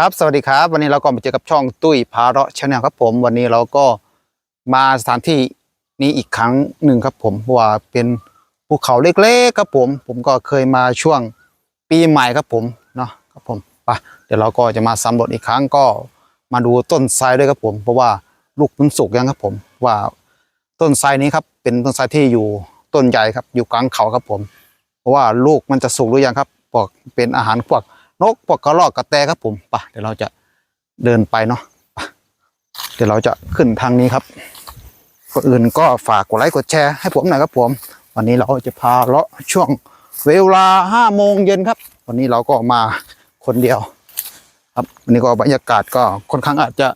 ครับ สวัสดีครับ วันนี้เราก็มาเจอกับช่องตุ้ยพาเราะชาแนลครับผม วันนี้เราก็มาสถานที่นี้อีกครั้งหนึ่งครับผมเพราะว่าเป็นภูเขาเล็กๆครับผม ผมก็เคยมาช่วงปีใหม่ครับผมเนาะครับผมไปเดี๋ยวเราก็จะมาสำรวจอีกครั้งก็มาดูต้นไทรด้วยครับผม เพราะว่าลูกมันสุกยังครับผม ว่าต้นไทรนี้ครับเป็นต้นไทรที่อยู่ต้นใหญ่ครับอยู่กลางเขาครับผม เพราะว่าลูกมันจะสุกหรือยังครับพวกเป็นอาหารพวก นกพวกกระรอกกระแตครับผมปะเดี๋ยวเราจะเดินไปเนาะไปเดี๋ยวเราจะขึ้นทางนี้ครับก่อนอื่นก็ฝากกดไลค์กดแชร์ให้ผมหน่อยครับผม วันนี้เราจะพาเลาะช่วงเวลาห้าโมงเย็นครับ วันนี้เราก็มาคนเดียว ครับวันนี้ก็บรรยากาศก็ค่อนข้างอาจจะ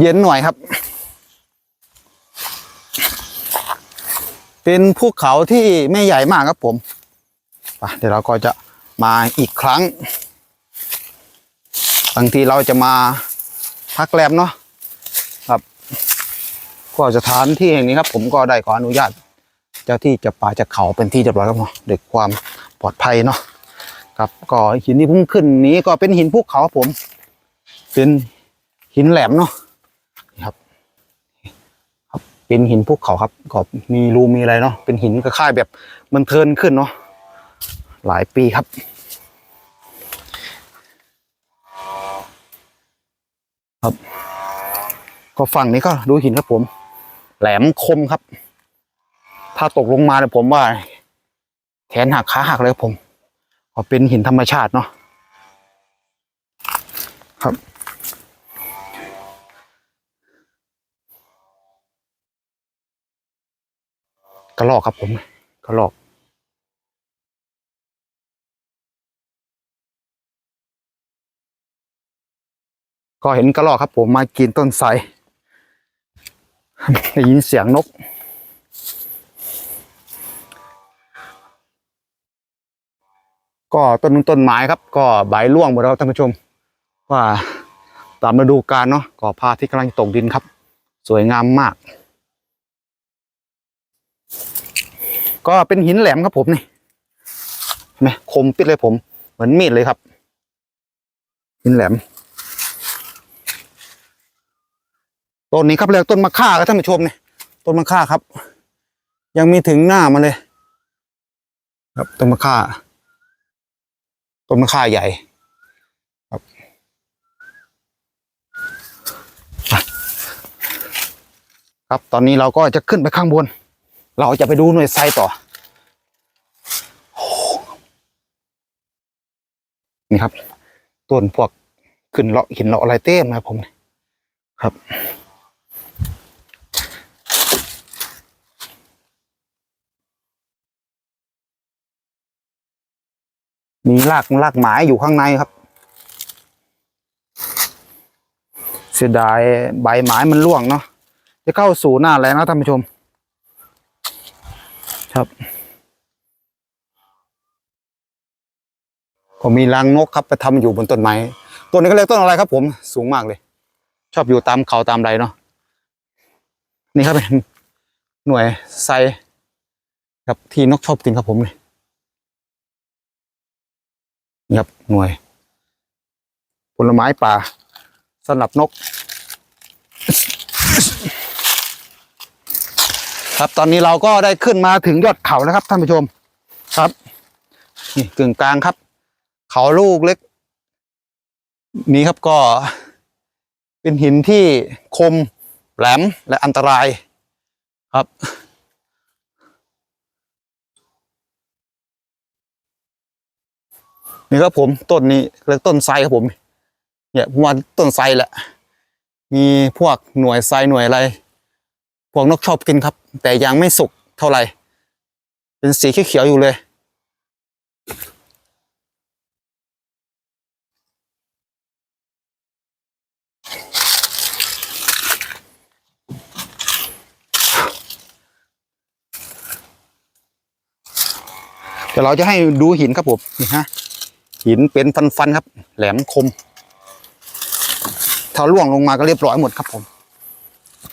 เย็นหน่อยครับ เป็นภูเขาที่ไม่ใหญ่มากครับผมเดี๋ยวเราก็จะ มาอีกครั้ง บางทีเราจะมาพักแรมเนาะครับ ก็สถานที่แห่งนี้ครับ ผมก็ได้ขออนุญาต เจ้าที่จะป่าจะเขาเป็นที่เรียบร้อยครับเนาะด้วยความปลอดภัยเนาะครับก็หินที่พุ่งขึ้นนี้ก็เป็นหินภูเขาผม เป็นหินแหลมเนาะนี่ครับ เป็นหินภูเขาครับก็มีรูมีอะไรเนาะเป็นหินคล้ายๆแบบมันเทินขึ้นเนาะ หลายปีครับ ครับ ก็ฝั่งนี้ก็ดูหินครับผม แหลมคมครับ ถ้าตกลงมาเนี่ยผมว่า แขนหักขาหักเลยครับผมก็เป็นหินธรรมชาติเนาะครับกระลอกครับผมกระลอก ก็เห็นกระลอกครับ ผมมากินต้นไทรได้ยินเสียงนก ก็ต้นต้นไม้ครับ ก็ใบร่วงหมดแล้วท่านผู้ชม ว่าตามฤดูกาลเนาะก็พาที่กำลังตกดินครับ สวยงามมาก ก็เป็นหินแหลมครับผมนี่เห็นไหมคมปิดเลยผม เหมือนมีดเลยครับ หินแหลม ต้นนี้ครับเรียกต้นมะค่าครับท่านผู้ชมนี่ต้นมะค่าครับ ยังมีถึงหน้ามาเลย ครับต้นมะค่าต้นมะค่าใหญ่ ครับครับตอนนี้เราก็จะขึ้นไปข้างบน เราจะไปดูหน่วยไซต่อนี่ครับต้นพวกขึ้นเลาะหินเลาะอะไรเต้มนะครับผมครับ มีรากรากไม้อยู่ข้างในครับ เสียดายใบไม้มันร่วงเนาะจะเข้าสู่หน้าแล้งนะท่านผู้ชม ครับก็มีรังนกครับไปทำอยู่บนต้นไม้ต้นนี้ก็เรียกต้นอะไรครับผมสูงมากเลย ชอบอยู่ตามเขาตามไรเนาะนี่ครับเป็นหน่วยไซครับที่นกชอบกินครับผมนี่ นี่ครับหน่วย ผลไม้ป่าสำหรับนก ครับตอนนี้เราก็ได้ขึ้นมาถึงยอดเขานะครับท่านผู้ชมครับนี่กึ่งกลางครับ เขาลูกเล็ก นี้ครับก็เป็นหินที่คมแหลมและอันตรายครับ นี่ครับผมต้นนี้เรียกต้นไทรครับผม เนี่ยผมว่าต้นไทรแหละ มีพวกหน่วยไทรหน่วยอะไร พวกนกชอบกินครับ แต่ยังไม่สุกเท่าไหร่ เป็นสีเขียวๆอยู่เลย เดี๋ยวเราจะให้ดูหินครับผมนี่ฮะ หินเป็นฟันๆครับ แหลมคม ถ้าล่วงลงมาก็เรียบร้อยหมดครับผม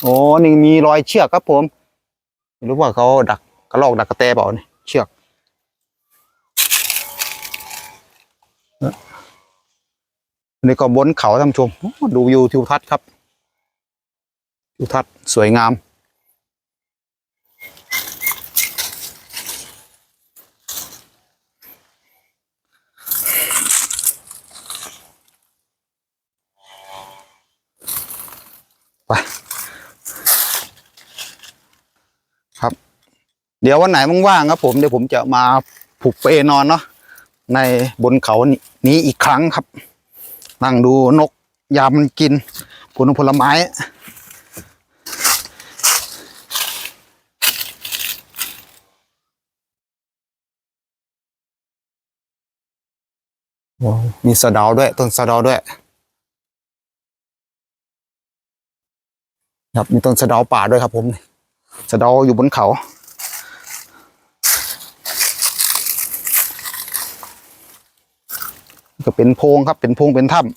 โอ้นี่มีรอยเชือกครับผมไม่รู้ว่าเขาดักกระลอกดักกระแตเปล่าเนี่ยเชือกนี่ก็บนเขาท่านผู้ชมดูวิวทิวทัศน์ครับทิวทัศน์สวยงาม เดี๋ยววันไหนว่างๆครับผมเดี๋ยวผมจะมาผูกเปนอนเนาะในบนเขานี้อีกครั้งครับ นั่งดูนกยามมันกินผลผลไม้มีสะดาด้วยต้นสะดาด้วยครับมีต้นสะดาป่าด้วยครับผมสะดาอยู่บนเขา เป็นโพรงครับ เป็นโพรงเป็นถ้ำ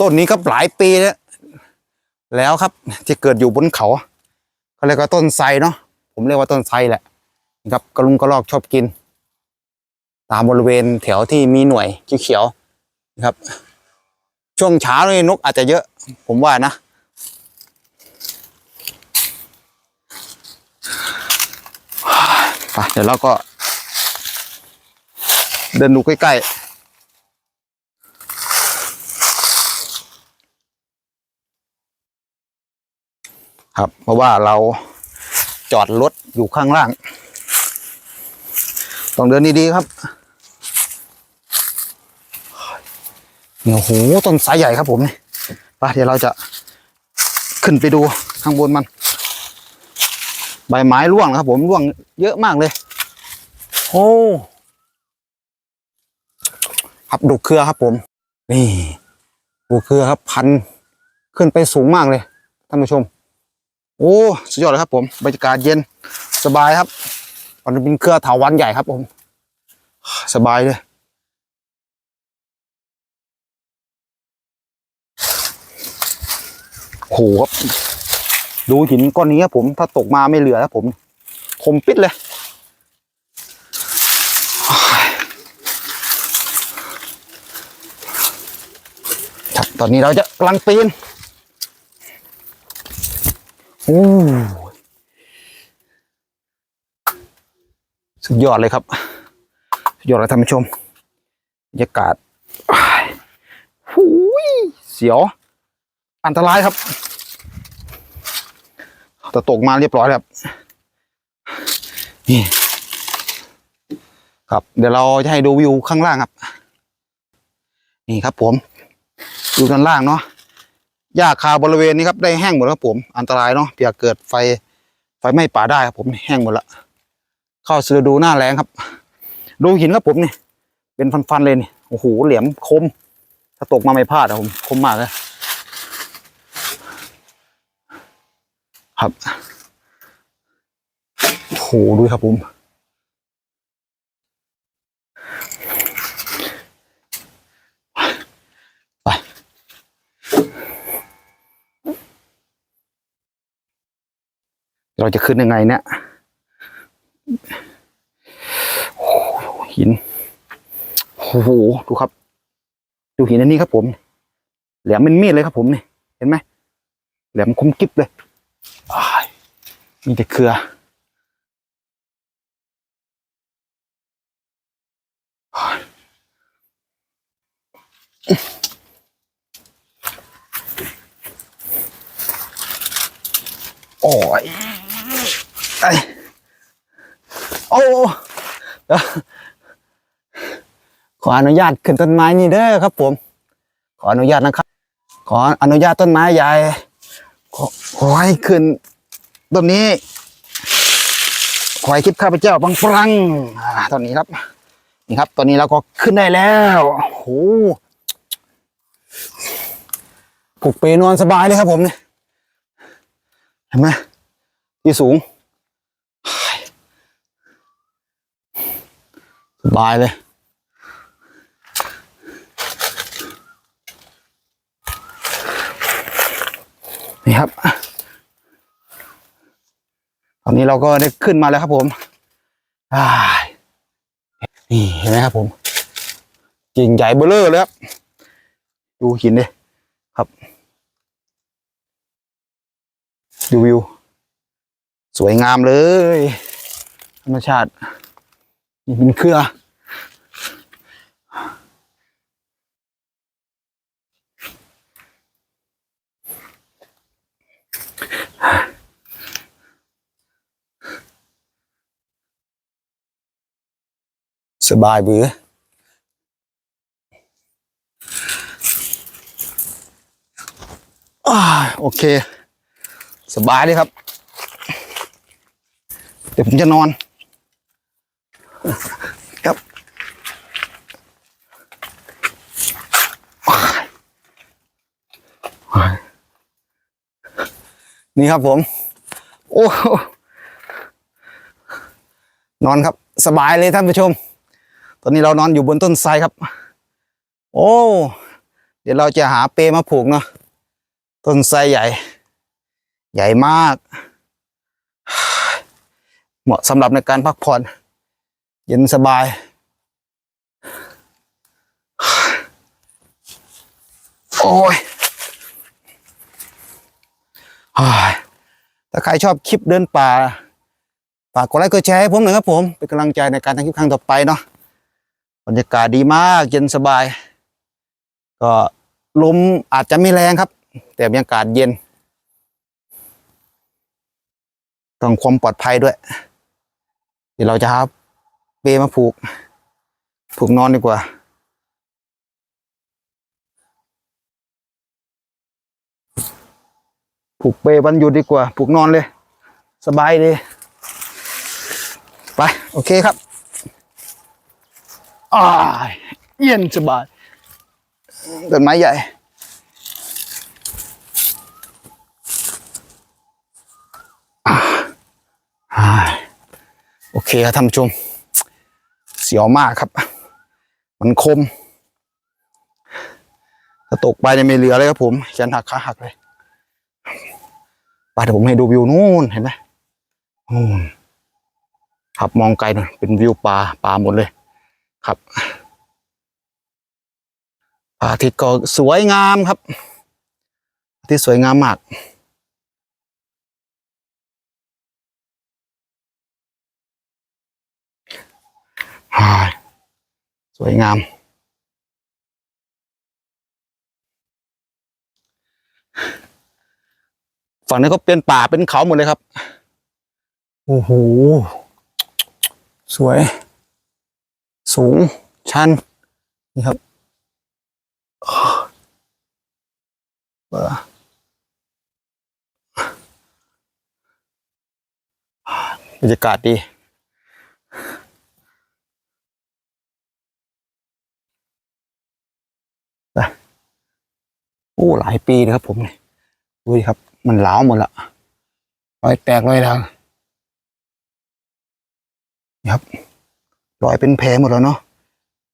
ต้นนี้ก็หลายปีแล้วแล้วครับที่เกิดอยู่บนเขาเขาเรียกว่าต้นไทรเนาะผมเรียกว่าต้นไทรแหละนะครับกระลุงกระรอกชอบกิน ตามบริเวณแถวที่มีหน่วยเขียวๆนะครับ ช่วงเช้านี่นกอาจจะเยอะ ผมว่านะไปเดี๋ยวเราก็ เดินดูใกล้ๆ ครับ เพราะว่าเราจอดรถอยู่ข้างล่าง ต้องเดินดีๆครับเนี่ยโอ้โหต้นสายใหญ่ครับผมนี่ไปเดี๋ยวเราจะขึ้นไปดูข้างบนมัน ใบไม้ร่วงนะครับผมร่วงเยอะมากเลย โอ้ ครับดูเครือครับผม นี่ดูเครือครับพันขึ้นไปสูงมากเลยท่านผู้ชม โอ้สุดยอดเลยครับผมบรรยากาศเย็นสบายครับมันนี้เป็นเครือถาวันใหญ่ครับผม สบายเลยโอ้โหครับ ดูหินก้อนนี้ครับผม ถ้าตกมาไม่เหลือแล้วผม คมปิดเลย ครับ ตอนนี้เราจะกำลังปีนโอ้สุดยอดเลยครับ สุดยอดเลยท่านผู้ชมบรรยากาศอ้ายหูยเสียว อันตรายครับ แต่ตกมาเรียบร้อยแล้วครับนี่ครับ เดี๋ยวเราจะให้ดูวิวข้างล่างครับ นี่ครับผม อยู่ด้านล่างเนาะหญ้าคาบริเวณนี้ครับได้แห้งหมดแล้วครับผม อันตรายเนาะเผื่อเกิดไฟไฟไหม้ป่าได้ครับผมแห้งหมดละ เข้าสู่ดูหน้าแรงครับ ดูหินครับผมนี่เป็นฟันๆเลยนี่โอ้โหเหลี่ยมคม ถ้าตกมาไม่พลาดอะผมคมมากเลยครับโอ้โหดูครับผม เราจะขึ้นยังไงเนี่ยโอ้โหหินโอ้โหดูครับ ดูหินอันนี้ครับผม แหลมเป็นมีดเลยครับผมนี่เห็นไหมแหลมคมกริบเลยอ้ายมีแต่เครือโอ้ยไอโอ้ขออนุญาตขึ้นต้นไม้นี่เด้อครับ ผม ขออนุญาตนะครับ ขออนุญาตต้นไม้ใหญ่ขอให้ขึ้นต้นนี้ ขอให้คลิปข้าพเจ้าปังปรังตอนนี้ครับ นี่ครับ ตอนนี้เราก็ขึ้นได้แล้วโอ้โหผูกเปนอนสบายเลยครับผมเนี่ยเห็นไหมที่สูง บายเลยนี่ครับ ตอนนี้เราก็ได้ขึ้นมาแล้วครับผมนี่เห็นไหมครับผมกิ่งใหญ่เบ้อเลอเลยครับ ดูหินดิครับ ดูวิว สวยงามเลย ธรรมชาติ นี่เป็นเครือ สบายเบืออ่าโอเค สบายเลยครับ เดี๋ยวผมจะนอน ครับนี่ครับผม โอ้ นอนครับ สบายเลยท่านผู้ชม ตอนนี้เรานอนอยู่บนต้นไทรครับ โอ้ เดี๋ยวเราจะหาเปมาผูกเนาะ ต้นไทรใหญ่ ใหญ่มาก เหมาะสำหรับในการพักผ่อน เย็นสบาย โอ้ยถ้าใครชอบคลิปเดินป่า ฝากกดไลค์กดแชร์ให้ผมหน่อยครับผม เป็นกำลังใจในการทำคลิปครั้งต่อไปเนาะบรรยากาศดีมากเย็นสบาย ก็ลมอาจจะไม่แรงครับ แต่บรรยากาศเย็น ต้องความปลอดภัยด้วย เดี๋ยวเราจะหาเปมาผูก ผูกนอนดีกว่า ผูกเปวันหยุดดีกว่า ผูกนอนเลย สบายดีไป โอเคครับอ่าเย็นสบายต้นไม้ใหญ่อ่าโอเคครับท่านผู้ชม เสียวมากครับ มันคมถ้าตกไปเนี่ยไม่เหลือเลยครับผมแขนหักขาหักเลยไปเดี๋ยวผมให้ดูวิวนู่นเห็นไหมนู่นครับมองไกลหน่อยเป็นวิวปลาปลาหมดเลย ครับพระอาทิตย์ก็สวยงามครับอาทิตย์สวยงามมาก สวยงาม ฝั่งนี้ก็เป็นป่าเป็นเขาหมดเลยครับ โอ้โห สวย สูง ชัน นี่ครับบรรยากาศดี โอ้หลายปีนะครับผมเนี่ยดูดิครับ มันหลาวหมดละรอยแตกรอยทางนี่ครับรอยเป็นแผลหมดแล้วเนาะ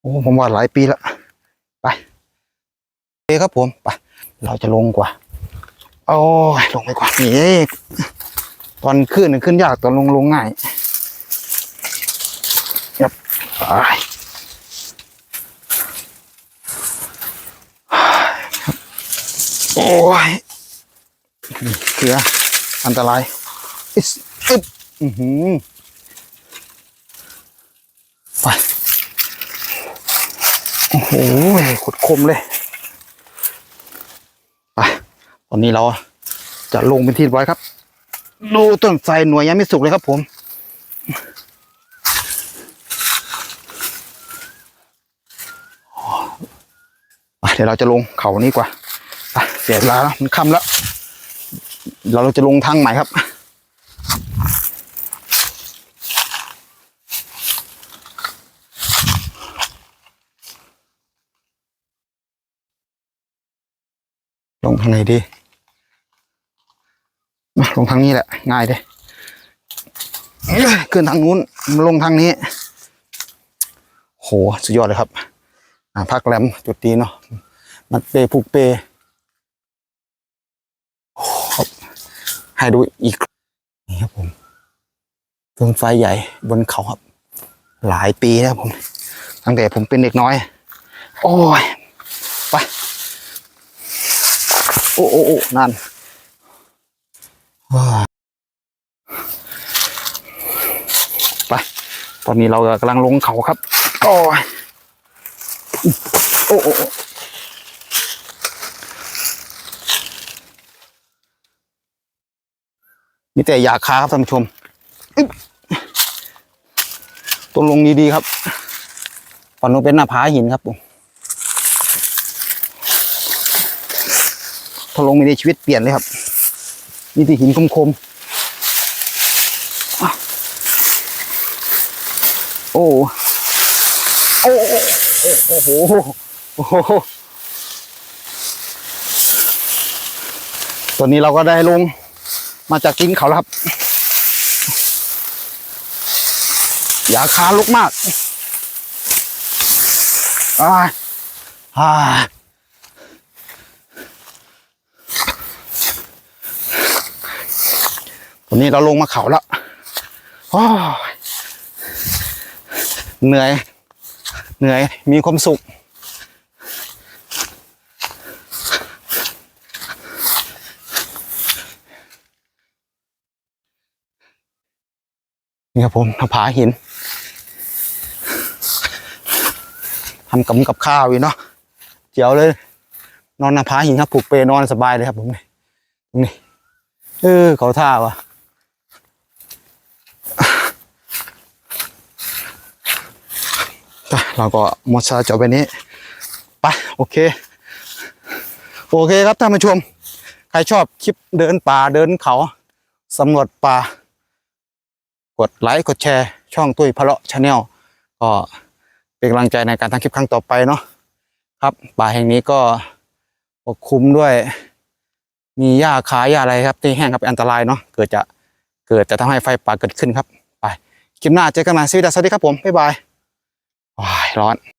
โอ้ผมว่าหลายปีละไปโอเคครับผมไปเราจะลงกว่าโอ้ยลงไปกว่านี่ตอนขึ้นขึ้นยากตอนลงลงง่ายครับไป โอ้ยเขืออันตรายอิสอึบอือหือไปโอ้โหขุดคมเลยไปตอนนี้เราจะลงเป็นที่เรียบร้ครับ ดูต้นไทรหน่วยยังไม่สุกเลยครับผมเดี๋ยวเราจะลงเขานี้กว่า เสียเวลาแล้วมันค่ำแล้ว เราจะลงทางใหม่ครับ ลงทางไหนดีมาลงทางนี้แหละ ง่ายเลยขึ้นทางนู้นลงทางนี้ โห สุดยอดเลยครับอ่าพักแรมจุดดีเนาะ มัดเปผูกเป ครับ ให้ดูอีกนี่ครับผมต้นไฟใหญ่บนเขาครับ หลายปีแล้วผม ตั้งแต่ผมเป็นเด็กน้อย โอ้ยไปโอ้โอ้โอ้นั่นว้าไปตอนนี้เรากำลังลงเขาครับ โอ้ยโอ้โอ้โอ้ มีแต่ยาคาครับท่านผู้ชมต้องลงดีๆครับฝั่งนู้นเป็นหน้าผาหินครับผมถ้าลงไม่ได้ชีวิตเปลี่ยนเลยครับนี่ที่หินคมๆอะโอ้โอ้โอ้โอ้โหโอ้โหตอนนี้เราก็ได้ลง มาจากกินเขาครับ อย่าคาลุกมากอ่าอ่าวันนี้เราลงมาเขาแล้วอ้ยเหนื่อย เหนื่อย มีความสุข นี่ครับผมหน้าผาหินทำกับกับข้าวอยู่เนาะเจียวเลย นอนหน้าผาหินครับผูกเปนอนสบายเลยครับผมนี่ตรงนี้เออเขาท่าวะเราก็หมดซาจบไปนี้ไปโอเค โอเคครับท่านผู้ชม ใครชอบคลิปเดินป่าเดินเขาสำรวจป่า กดไลค์กดแชร์ ช่องตุ้ยพะเลาะชาแนลก็เป็นกำลังใจในการทำคลิปครั้งต่อไปเนาะครับป่าแห่งนี้ก็ปกคลุมด้วย มีหญ้าขาหญ้าอะไรครับ ที่แห้งครับอันตรายเนาะเกิดจะเกิดจะทำให้ไฟป่าเกิดขึ้นครับ ไปคลิปหน้าเจอกันใหม่สวัสดีครับผมบ๊ายบายว้ายร้อน